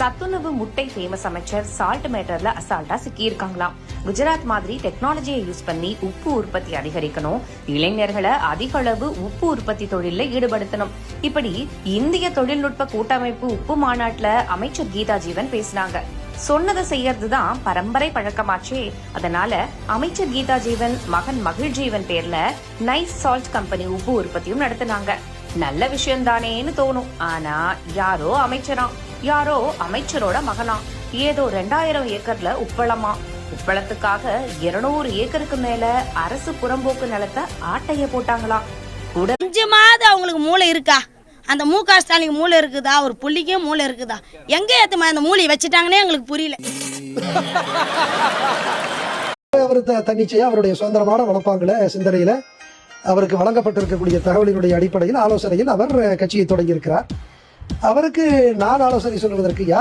சத்துணவு முட்டை ஃபேமஸ் அமைச்சர் சால்ட் மேட்டர்ல அசால்ட்டா சிக்கியிருக்காங்களாம் குஜராத் மாதிரி டெக்னாலஜியை யூஸ் பண்ணி உப்பு உற்பத்தி அதிகரிக்கணும். இளைஞர்களை அதிக அளவு உப்பு உற்பத்தி தொழில ஈடுபடுத்தணும். இப்படி இந்திய தொழில்நுட்ப கூட்டமைப்பு உப்பு மாநாட்டுல அமைச்சர் கீதா ஜீவன் பேசினாங்க. சொன்னதை செய்யறதுதான் பரம்பரை பழக்கமாச்சே. அதனால அமைச்சர் கீதா ஜீவன் மகன் மகிழ் ஜீவன் பேர்ல நைஸ் சால்ட் கம்பெனி உப்பு உற்பத்தியும் நடத்தினாங்க. நல்ல விஷயம் தானேன்னு தோணும். ஆனா யாரோ அமைச்சராம். யாரோ அமைச்சரோட மகனாம் ஏதோ ரெண்டாயிரம் ஏக்கர்ல உப்பளமா. உப்பளத்துக்காக இருநூறு ஏக்கருக்கு மேல அரசு புறம்போக்கு நிலத்தை ஆட்டைய போட்டாங்களாம் கொஞ்சமாவது அவங்களுக்கு மூளை இருக்கா? அந்த மு க ஸ்டாலின் மூளை இருக்குதா? ஒரு புள்ளிக்கே மூளை இருக்குதா? எங்க ஏத்தமா அந்த மூளையை வச்சுட்டாங்கன்னே எங்களுக்கு புரியல. அவர் தன்னிச்சையா அவருடைய சுதந்திரமான மனப்பாங்குல சிந்தனையில அவருக்கு வழங்கப்பட்டிருக்கக்கூடிய தகவலினுடைய அடிப்படையில் ஆலோசனையில் அவர் கட்சியை தொடங்கியிருக்கிறார். அவருக்கு நான் ஆலோசனை சொல்வதற்கு யார்